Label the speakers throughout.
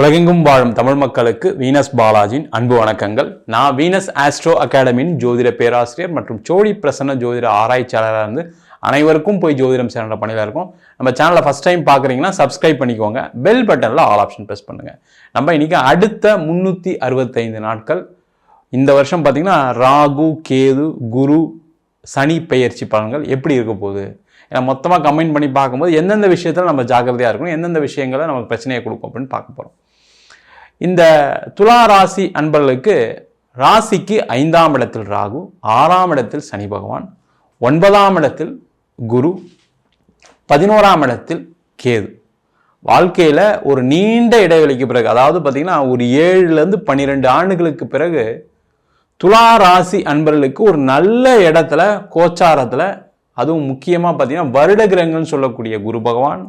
Speaker 1: உலகெங்கும் வாழும் தமிழ் மக்களுக்கு வீனஸ் பாலாஜியின் அன்பு வணக்கங்கள். நான் வீனஸ் ஆஸ்ட்ரோ அகாடமியின் ஜோதிட பேராசிரியர் மற்றும் சோழி பிரசன்ன ஜோதிட ஆராய்ச்சியாளராக இருந்து அனைவருக்கும் போய் ஜோதிடம் சேனல பணியில் இருக்கும். நம்ம சேனலை ஃபஸ்ட் டைம் பார்க்குறீங்கன்னா சப்ஸ்கிரைப் பண்ணிக்கோங்க. பெல் பட்டனில் ஆல் ஆப்ஷன் ப்ரெஸ் பண்ணுங்கள் நம்ம இன்றைக்கி அடுத்த முந்நூற்றி அறுபத்தைந்து நாட்கள். இந்த வருஷம் பார்த்தீங்கன்னா ராகு கேது குரு சனி பெயர்ச்சி பலன்கள் எப்படி இருக்க போகுது? ஏன்னா மொத்தமாக கம்பைன் பண்ணி பார்க்கும்போது எந்தெந்த விஷயத்தில் நம்ம ஜாக்கிரதையாக இருக்கணும் எந்தெந்த விஷயங்களை நமக்கு பிரச்சனையை கொடுக்கும் அப்படின்னு பார்க்க போகிறோம் இந்த துலா ராசி அன்பர்களுக்கு ராசிக்கு ஐந்தாம் இடத்தில் ராகு ஆறாம் இடத்தில் சனி பகவான் ஒன்பதாம் இடத்தில் குரு பதினோராம் இடத்தில் கேது. வாழ்க்கையில் ஒரு நீண்ட இடைவெளிக்கு பிறகு அதாவது பார்த்திங்கன்னா ஒரு ஏழுலேருந்து பன்னிரெண்டு ஆண்டுகளுக்கு பிறகு துலா ராசி அன்பர்களுக்கு ஒரு நல்ல இடத்துல கோச்சாரத்தில் அதுவும் முக்கியமாக பார்த்தீங்கன்னா வருட கிரகங்கள்னு சொல்லக்கூடிய குரு பகவான்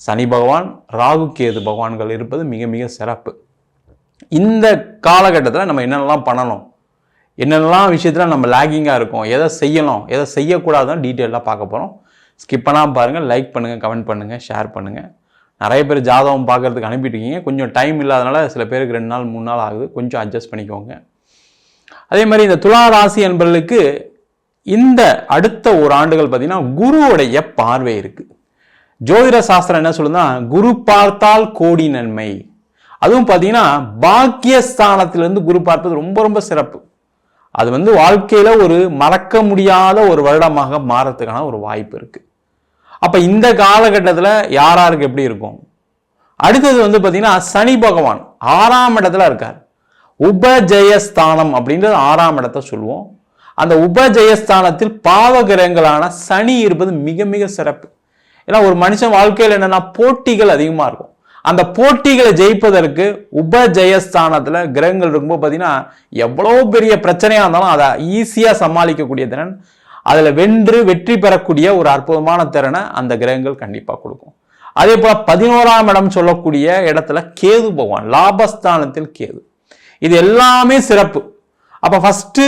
Speaker 1: சனி பகவான் ராகு கேது பகவான்கள் இருப்பது மிக மிக சிறப்பு. இந்த காலகட்டத்தில் நம்ம என்னென்னலாம் பண்ணணும்? என்னென்னலாம் விஷயத்தில் நம்ம லேகிங்காக இருக்கும்? எதை செய்யணும்? எதை செய்யக்கூடாதுன்னு டீட்டெயிலாக பார்க்க போகிறோம் ஸ்கிப் பண்ணாமல் பாருங்கள் லைக் பண்ணுங்கள் கமெண்ட் பண்ணுங்கள் ஷேர் பண்ணுங்கள் நிறைய பேர் ஜாதகம் பார்க்கறதுக்கு அனுப்பிட்டுருக்கீங்க. கொஞ்சம் டைம் இல்லாதனால சில பேருக்கு ரெண்டு நாள் மூணு நாள் ஆகுது. கொஞ்சம் அட்ஜஸ்ட் பண்ணிக்கோங்க. அதே மாதிரி இந்த துலா ராசி என்பவர்களுக்கு இந்த அடுத்த ஒரு ஆண்டுகள் பார்த்திங்கன்னா குருவுடைய பார்வை இருக்குது ஜோதிட சாஸ்திரம் என்ன சொல்லுதுன்னா குரு பார்த்தால் கோடி நன்மை. அதுவும் பார்த்தீங்கன்னா பாக்கியஸ்தானத்திலிருந்து குரு பார்ப்பது ரொம்ப ரொம்ப சிறப்பு. அது வந்து வாழ்க்கையில் ஒரு மறக்க முடியாத ஒரு வருடமாக மாறத்துக்கான ஒரு வாய்ப்பு இருக்குது அப்போ இந்த காலகட்டத்தில் யாராருக்கு எப்படி இருக்கும்? அடுத்தது வந்து பார்த்தீங்கன்னா சனி பகவான் ஆறாம் இடத்துல இருக்கார். உபஜயஸ்தானம் அப்படின்றது ஆறாம் இடத்த சொல்லுவோம். அந்த உபஜயஸ்தானத்தில் பாவகிரகங்களான சனி இருப்பது மிக மிக சிறப்பு. ஏன்னா ஒரு மனுஷன் வாழ்க்கையில் என்னென்னா போட்டிகள் அதிகமாக இருக்கும். அந்த போட்டிகளை ஜெயிப்பதற்கு உபஜயஸ்தானத்தில் கிரகங்கள் இருக்கும்போது பார்த்தீங்கன்னா எவ்வளோ பெரிய பிரச்சனையாக இருந்தாலும் அதை ஈஸியாக சமாளிக்கக்கூடிய திறன் அதில் வென்று வெற்றி பெறக்கூடிய ஒரு அற்புதமான திறனை அந்த கிரகங்கள் கண்டிப்பாக கொடுக்கும். அதே போல் பதினோராம் இடம் சொல்லக்கூடிய இடத்துல கேது பகவான் லாபஸ்தானத்தில் கேது. இது எல்லாமே சிறப்பு. அப்போ ஃபஸ்ட்டு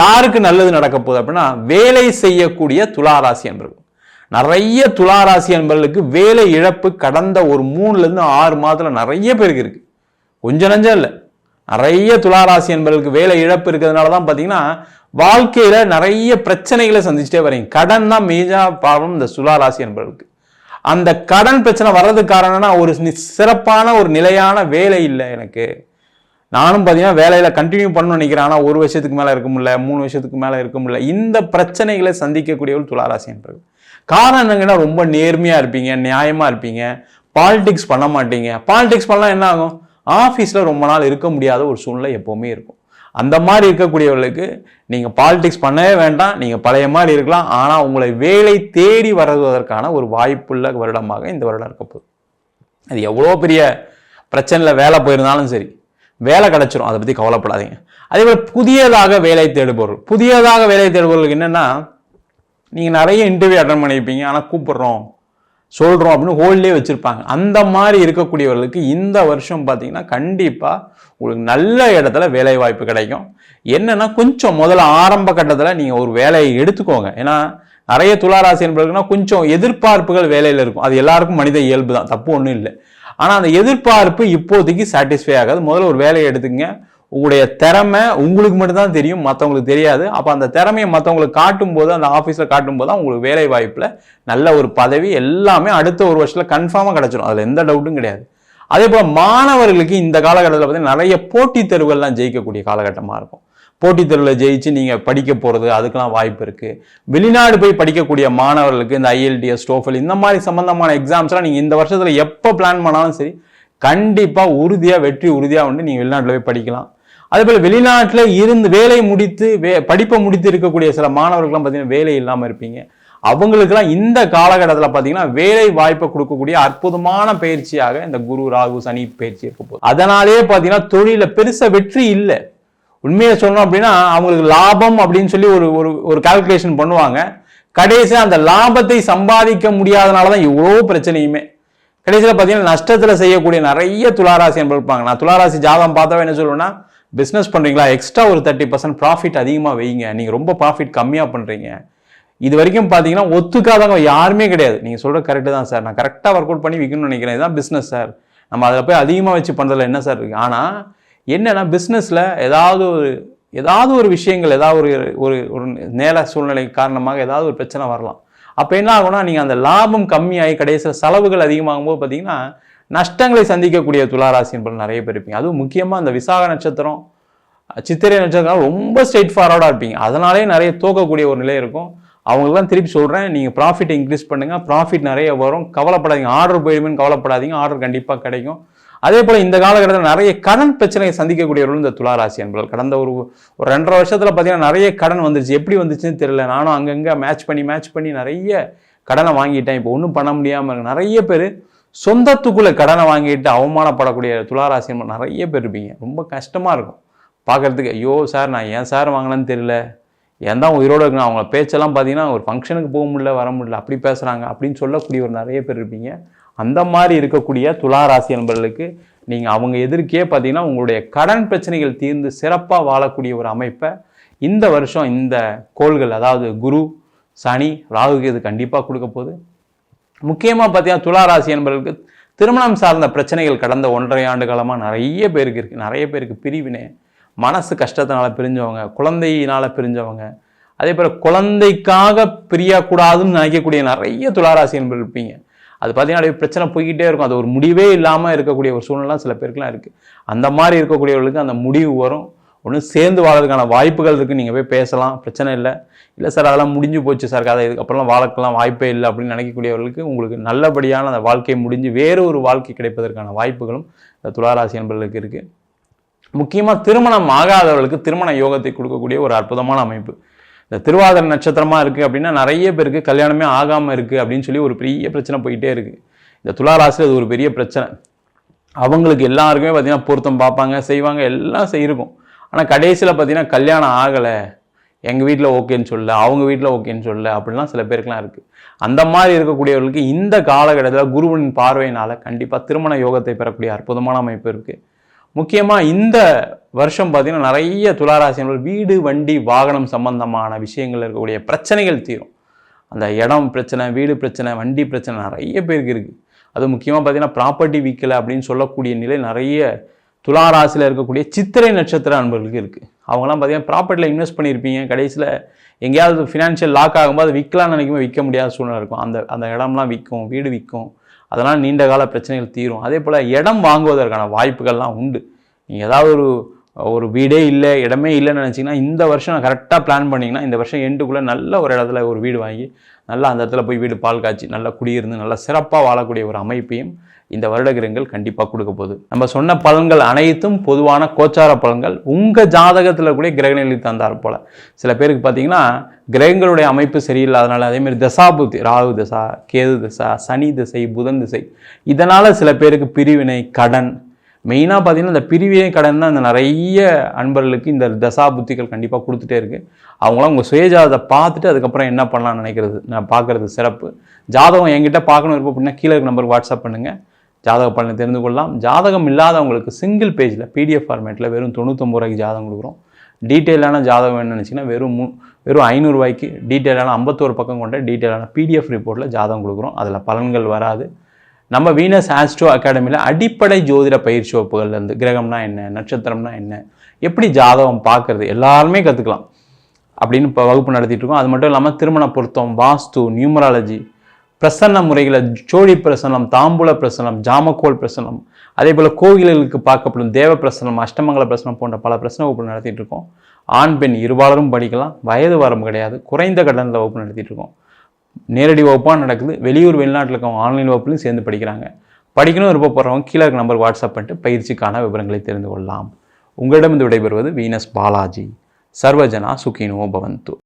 Speaker 1: யாருக்கு நல்லது நடக்க போகுது அப்படின்னா வேலை செய்யக்கூடிய துளாராசி என்று நிறைய துளாராசி அன்பர்களுக்கு வேலை இழப்பு கடந்த ஒரு மூணுலேருந்து ஆறு மாதத்தில் நிறைய பேருக்கு இருக்குது கொஞ்சம் நஞ்சம் இல்லை. நிறைய துளாராசி என்பவர்களுக்கு வேலை இழப்பு இருக்கிறதுனால தான் பார்த்தீங்கன்னா வாழ்க்கையில் நிறைய பிரச்சனைகளை சந்திச்சுட்டே வரீங்க கடன் தான் மேஜர் ப்ராப்ளம் இந்த துளாராசி என்பவர்களுக்கு அந்த கடன் பிரச்சனை வர்றதுக்கு காரணம்னா ஒரு சிறப்பான ஒரு நிலையான வேலை இல்லை எனக்கு. நானும் பார்த்தீங்கன்னா வேலையில் கண்டினியூ பண்ணணும்னு நினைக்கிறேன். ஆனால் ஒரு வருஷத்துக்கு மேலே இருக்க முடியல மூணு வருஷத்துக்கு மேலே இருக்க முடியல. இந்த பிரச்சனைகளை சந்திக்கக்கூடிய ஒரு துளாராசி என்பது காரணம் என்னங்கன்னா ரொம்ப நேர்மையாக இருப்பீங்க நியாயமாக இருப்பீங்க பாலிடிக்ஸ் பண்ண மாட்டீங்க. பாலிடிக்ஸ் பண்ணலாம் என்ன ஆகும்? ஆஃபீஸில் ரொம்ப நாள் இருக்க முடியாத ஒரு சூழ்நிலை எப்போவுமே இருக்கும். அந்த மாதிரி இருக்கக்கூடியவர்களுக்கு நீங்கள் பாலிடிக்ஸ் பண்ணவே வேண்டாம் நீங்கள் பழைய மாதிரி இருக்கலாம். ஆனால் உங்களை வேலை தேடி வருவதற்கான ஒரு வாய்ப்புள்ள வருடமாக இந்த வருடம் இருக்க போகுது. அது எவ்வளோ பெரிய பிரச்சனையில் வேலை போயிருந்தாலும் சரி வேலை கிடச்சிரும். அதை பற்றி கவலைப்படாதீங்க. அதே போல் புதியதாக வேலை தேடுபவர்கள் புதியதாக வேலை தேடுபவர்களுக்கு என்னென்னா நீங்கள் நிறைய இன்டர்வியூ அட்டன் பண்ணியிருப்பீங்க ஆனால் கூப்பிட்றோம் சொல்கிறோம் அப்படின்னு ஹோல்ட்லேயே வச்சுருப்பாங்க. அந்த மாதிரி இருக்கக்கூடியவர்களுக்கு இந்த வருஷம் பார்த்தீங்கன்னா கண்டிப்பாக உங்களுக்கு நல்ல இடத்துல வேலை வாய்ப்பு கிடைக்கும். என்னென்னா கொஞ்சம் முதல்ல ஆரம்ப கட்டத்தில் நீங்கள் ஒரு வேலையை எடுத்துக்கோங்க. ஏன்னா நிறைய துளாராசி என்பதுனா கொஞ்சம் எதிர்பார்ப்புகள் வேலையில் இருக்கும். அது எல்லாருக்கும் மனித இயல்பு தான் தப்பு ஒன்றும் இல்லை. ஆனால் அந்த எதிர்பார்ப்பு இப்போதைக்கு சாட்டிஸ்ஃபை ஆகாது. முதல்ல ஒரு வேலையை எடுத்துங்க உங்களுடைய திறமை உங்களுக்கு மட்டும்தான் தெரியும் மற்றவங்களுக்கு தெரியாது. அப்போ அந்த திறமையை மற்றவங்களுக்கு காட்டும் போது அந்த ஆஃபீஸில் காட்டும் போது தான் உங்களுக்கு வேலை வாய்ப்பில் நல்ல ஒரு பதவி எல்லாமே அடுத்த ஒரு வருஷத்தில் கன்ஃபார்மாக கிடச்சிடும் அதில் எந்த டவுட்டும் கிடையாது. அதே போல் மாணவர்களுக்கு இந்த காலகட்டத்தில் பார்த்தீங்கன்னா நிறைய போட்டித் தேர்வுகள்லாம் ஜெயிக்கக்கூடிய காலகட்டமாக இருக்கும். போட்டித் தேர்வில் ஜெயிச்சு நீங்கள் படிக்க போகிறது அதுக்கெலாம் வாய்ப்பு இருக்குது வெளிநாடு போய் படிக்கக்கூடிய மாணவர்களுக்கு இந்த ஐஎல்டிஎஸ் ஸ்டோஃபல் இந்த மாதிரி சம்மந்தமான எக்ஸாம்ஸ்லாம் நீங்கள் இந்த வருஷத்தில் எப்போ பிளான் பண்ணாலும் சரி கண்டிப்பாக உறுதியாக வெற்றி உறுதியாக வந்து நீங்கள் வெளிநாட்டில் போய் படிக்கலாம். அதே போல் வெளிநாட்டில் இருந்து வேலை முடித்து வே படிப்பை முடித்து இருக்கக்கூடிய சில மாணவர்கள்லாம் பார்த்தீங்கன்னா வேலை இல்லாமல் இருப்பீங்க. அவங்களுக்கெல்லாம் இந்த காலகட்டத்தில் பார்த்தீங்கன்னா வேலை வாய்ப்பை கொடுக்கக்கூடிய அற்புதமான பயிற்சியாக இந்த குரு ராகு சனி பயிற்சி இருக்க போகுது. அதனாலேயே பார்த்தீங்கன்னா தொழிலில் பெருசாக வெற்றி இல்லை. உண்மையை சொல்லணும் அப்படின்னா அவங்களுக்கு லாபம் அப்படின்னு சொல்லி ஒரு ஒரு ஒரு கால்குலேஷன் பண்ணுவாங்க. கடைசியாக அந்த லாபத்தை சம்பாதிக்க முடியாதனால தான் இவ்வளோ பிரச்சனையுமே. கடைசியில் பார்த்தீங்கன்னா நஷ்டத்தில் செய்யக்கூடிய நிறைய துளாராசி என்பது இருப்பாங்க. நான் துளாராசி ஜாதகம் பார்த்தவ என்ன சொல்லுவேன்னா பிஸ்னஸ் பண்ணுறீங்களா எக்ஸ்ட்ரா ஒரு தேர்ட்டி பர்சன்ட் ப்ராஃபிட் அதிகமாக வைங்க. நீங்கள் ரொம்ப ப்ராஃபிட் கம்மியாக பண்ணுறீங்க இது வரைக்கும் பார்த்தீங்கன்னா ஒத்துக்காதவங்க யாருமே கிடையாது. நீங்கள் சொல்கிற கரெக்டு தான் சார் நான் கரெக்டாக ஒர்க் அவுட் பண்ணி விற்கணும்னு நினைக்கிறேன். இதுதான் பிஸ்னஸ் சார் நம்ம அதில் போய் அதிகமாக வச்சு பண்ணுறதுல என்ன சார் இருக்குது ஆனால் என்னென்னா பிஸ்னஸில் ஏதாவது ஒரு ஏதாவது ஒரு விஷயங்கள் ஏதாவது ஒரு ஒரு ஒரு நேர சூழ்நிலை காரணமாக ஏதாவது ஒரு பிரச்சனை வரலாம். அப்போ என்ன ஆகும்னா நீங்கள் அந்த லாபம் கம்மியாகி கடைசியில் செலவுகள் அதிகமாகும் போது பார்த்தீங்கன்னா நஷ்டங்களை சந்திக்கக்கூடிய துளாராசி என்பது நிறைய பேர் இருப்பீங்க. அதுவும் முக்கியமாக அந்த விசாக நட்சத்திரம் சித்திரை நட்சத்திரம் ரொம்ப ஸ்ட்ரெயிட் ஃபார்வர்டாக இருப்பீங்க. அதனாலே நிறைய தோக்கக்கூடிய ஒரு நிலை இருக்கும். அவங்களுக்குலாம் திருப்பி சொல்கிறேன் நீங்கள் ப்ராஃபிட் இன்க்ரீஸ் பண்ணுங்கள் ப்ராஃபிட் நிறைய வரும். கவலைப்படாதீங்க. ஆர்டர் போயிடுமேன்னு கவலைப்படாதீங்க. ஆர்டர் கண்டிப்பாக கிடைக்கும். அதே போல் இந்த காலகட்டத்தில் நிறைய கடன் பிரச்சனையை சந்திக்கக்கூடியவர்கள் இந்த துளாராசி என்பது கடந்த ஒரு ஒரு ரெண்டரை வருஷத்தில் பார்த்தீங்கன்னா நிறைய கடன் வந்துருச்சு. எப்படி வந்துச்சுன்னு தெரியல. நானும் அங்கங்கே மேட்ச் பண்ணி மேட்ச் பண்ணி நிறைய கடனை வாங்கிட்டேன். இப்போ ஒன்றும் பண்ண முடியாமல் நிறைய பேர் சொந்தத்துக்குள்ளே கடனை வாங்கிட்டு அவமானப்படக்கூடிய துளாராசி நிறைய பேர் இருப்பீங்க. ரொம்ப கஷ்டமாக இருக்கும். பார்க்குறதுக்கு ஐயோ சார் நான் ஏன் சார் வாங்கினேன்னு தெரியல. ஏன் தான் உயிரோடு இருக்கணும்? அவங்க பேச்செல்லாம் பார்த்தீங்கன்னா ஒரு ஃபங்க்ஷனுக்கு போக முடியல வர முடியல அப்படி பேசுகிறாங்க அப்படின்னு சொல்லக்கூடிய ஒரு நிறைய பேர் இருப்பீங்க. அந்த மாதிரி இருக்கக்கூடிய துளாராசி நண்பர்களுக்கு நீங்கள் அவங்க எதிர்க்கே பார்த்தீங்கன்னா உங்களுடைய கடன் பிரச்சனைகள் தீர்ந்து சிறப்பாக வாழக்கூடிய ஒரு அமைப்பை இந்த வருஷம் இந்த கோள்கள் அதாவது குரு சனி ராகுக்கு இது கண்டிப்பாக கொடுக்க போகுது. முக்கியமாக பார்த்தீங்கன்னா துளாராசி என்பவர்களுக்கு திருமணம் சார்ந்த பிரச்சனைகள் கடந்த ஒன்றரை ஆண்டு காலமாக நிறைய பேருக்கு இருக்குது நிறைய பேருக்கு பிரிவினை. மனசு கஷ்டத்தினால பிரிஞ்சவங்க குழந்தையினால் பிரிஞ்சவங்க. அதே போல் குழந்தைக்காக பிரியக்கூடாதுன்னு நினைக்கக்கூடிய நிறைய துளாராசி என்பது இருப்பீங்க. அது பார்த்தீங்கன்னா அப்படியே பிரச்சனை போய்கிட்டே இருக்கும். அது ஒரு முடிவே இல்லாமல் இருக்கக்கூடிய ஒரு சூழ்நிலாம் சில பேருக்குலாம் இருக்குது அந்த மாதிரி இருக்கக்கூடியவர்களுக்கு அந்த முடிவு வரும். ஒன்று சேர்ந்து வாழறதுக்கான வாய்ப்புகள் இருக்குது நீங்கள் போய் பேசலாம். பிரச்சனை இல்லை. இல்லை சார் அதெல்லாம் முடிஞ்சு போச்சு சார். கதை இதுக்கப்புறம் வாழ்க்கலாம் வாய்ப்பே இல்லை அப்படின்னு நினைக்கக்கூடியவர்களுக்கு உங்களுக்கு நல்லபடியான அந்த வாழ்க்கை முடிஞ்சு வேறு ஒரு வாழ்க்கை கிடைப்பதற்கான வாய்ப்புகளும் இந்த துளாராசி என்பர்களுக்கு இருக்குது முக்கியமாக திருமணம் ஆகாதவர்களுக்கு திருமண யோகத்தை கொடுக்கக்கூடிய ஒரு அற்புதமான அமைப்பு. இந்த திருவாதிரை நட்சத்திரமாக இருக்குது அப்படின்னா நிறைய பேருக்கு கல்யாணமே ஆகாமல் இருக்குது அப்படின்னு சொல்லி ஒரு பெரிய பிரச்சனை போயிட்டே இருக்குது இந்த துளாராசியில் அது ஒரு பெரிய பிரச்சனை. அவங்களுக்கு எல்லாருக்குமே பார்த்திங்கன்னா பொருத்தம் பார்ப்பாங்க செய்வாங்க எல்லாம் செய்யிருக்கும். ஆனால் கடைசியில் பார்த்தீங்கன்னா கல்யாணம் ஆகலை. எங்கள் வீட்டில் ஓகேன்னு சொல்ல அவங்க வீட்டில் ஓகேன்னு சொல்ல அப்படிலாம் சில பேருக்குலாம் இருக்குது அந்த மாதிரி இருக்கக்கூடியவர்களுக்கு இந்த காலகட்டத்தில் குருவனின் பார்வையினால் கண்டிப்பாக திருமண யோகத்தை பெறக்கூடிய அற்புதமான அமைப்பு இருக்குது முக்கியமாக இந்த வருஷம் பார்த்திங்கன்னா நிறைய துளாராசினர்கள் வீடு வண்டி வாகனம் சம்பந்தமான விஷயங்கள் இருக்கக்கூடிய பிரச்சனைகள் தீரும். அந்த இடம் பிரச்சனை வீடு பிரச்சனை வண்டி பிரச்சனை நிறைய பேருக்கு இருக்குது அது முக்கியமாக பார்த்தீங்கன்னா ப்ராப்பர்ட்டி விற்கலை அப்படின்னு சொல்லக்கூடிய நிலை நிறைய துளாராசியில் இருக்கக்கூடிய சித்திரை நட்சத்திர அன்பர்களுக்கு இருக்குது அவங்களாம் பார்த்தீங்கன்னா ப்ராப்பர்ட்டியில் இன்வெஸ்ட் பண்ணியிருப்பீங்க கடைசியில் எங்கேயாவது ஃபினான்ஷியல் லாக் ஆகும்போது விற்கலாம்னு நினைக்கும்போது விற்க முடியாத சூழ்நிலை இருக்கும். அந்த அந்த இடம்லாம் விற்கும் வீடு விற்கும். அதெல்லாம் நீண்ட கால பிரச்சனைகள் தீரும். அதே போல் இடம் வாங்குவதற்கான வாய்ப்புகள்லாம் உண்டு. நீங்கள் ஏதாவது ஒரு ஒரு வீடே இல்லை இடமே இல்லைன்னு நினச்சிங்கன்னா இந்த வருஷம் கரெக்டாக பிளான் பண்ணிங்கன்னா இந்த வருஷம் எண்டுக்குள்ளே நல்ல ஒரு இடத்துல ஒரு வீடு வாங்கி நல்லா அந்த இடத்துல போய் வீடு பால் காய்ச்சி நல்லா குடியிருந்து நல்லா சிறப்பாக வாழக்கூடிய ஒரு அமைப்பையும் இந்த வருடகிரகங்கள் கண்டிப்பாக கொடுக்க போகுது. நம்ம சொன்ன பலன்கள் அனைத்தும் பொதுவான கோச்சார பலன்கள். உங்கள் ஜாதகத்தில் கூட கிரகநிலை தந்தார் போல். சில பேருக்கு பார்த்தீங்கன்னா கிரகங்களுடைய அமைப்பு சரியில்லாதனால அதேமாதிரி தசாபுத்தி ராகு தசா கேது தசா சனி திசை புதன் திசை இதனால் சில பேருக்கு பிரிவினை கடன் மெயினாக பார்த்தீங்கன்னா இந்த பிரிவினை கடன் தான் இந்த நிறைய அன்பர்களுக்கு இந்த தசா புத்திகள் கண்டிப்பாக கொடுத்துட்டே இருக்குது அவங்களாம் உங்கள் சுயஜாதத்தை பார்த்துட்டு அதுக்கப்புறம் என்ன பண்ணலாம்னு நினைக்கிறது நான் பார்க்குறது சிறப்பு. ஜாதகம் என்கிட்ட பார்க்கணும் இருப்போம் அப்படின்னா கீழே இருக்க நம்பருக்கு வாட்ஸ்அப் பண்ணுங்கள் ஜாதக பலனை தெரிந்து கொள்ளலாம். ஜாதகம் இல்லாதவங்களுக்கு சிங்கிள் பேஜில் பிடிஎஃப் ஃபார்மேட்டில் வெறும் தொண்ணூத்தொம்பது ரூபாய்க்கு ஜாதகம் கொடுக்குறோம். டீட்டெயிலான ஜாதகம் வேணும்னு நினச்சிங்கன்னா வெறும் மூ வெறும் ஐநூறுரூவாய்க்கு டீட்டெயிலான ஐம்பத்தோரு பக்கம் கொண்ட டீட்டெயிலான பிடிஎஃப் ரிப்போர்ட்டில் ஜாதகம் கொடுக்குறோம். அதில் பலன்கள் வராது. நம்ம வீனஸ் ஆஸ்ட்ரோ அகாடமியில் அடிப்படை ஜோதிட பயிற்சி வகுப்புகள்லேருந்து கிரகம்னா என்ன நட்சத்திரம்னா என்ன எப்படி ஜாதகம் பார்க்குறது எல்லாருமே கற்றுக்கலாம் அப்படின்னு இப்போ வகுப்பு நடத்திட்டு இருக்கோம். அது மட்டும் இல்லாமல் திருமண பொருத்தம் வாஸ்து நியூமராலஜி பிரசன்ன முறைகளை ஜோடி பிரசனம் தாம்பூல பிரசனம் ஜாமக்கோல் பிரசனம் அதே போல் கோவில்களுக்கு பார்க்கப்படும் தேவ பிரசனம் அஷ்டமங்கல பிரசனம் போன்ற பல பிரசன வகுப்பு நடத்திட்டு இருக்கோம். ஆண் பெண் இருபாலரும் படிக்கலாம். வயது வரம்பு கிடையாது. குறைந்த கடனில் வகுப்பு நடத்திட்டு இருக்கோம். நேரடி வகுப்பாக நடக்குது. வெளியூர் வெளிநாட்டில் இருக்கவங்க ஆன்லைன் வகுப்புலையும் சேர்ந்து படிக்கிறாங்க. படிக்கணும் விருப்பப்படுறவங்க கீழே இருக்க நம்பர் வாட்ஸ்அப் பண்ணிட்டு பயிற்சிக்கான விவரங்களை தெரிந்து கொள்ளலாம். உங்களிடம் விடைபெறுவது வீனஸ் பாலாஜி. சர்வஜனா சுகினோ பவந்து.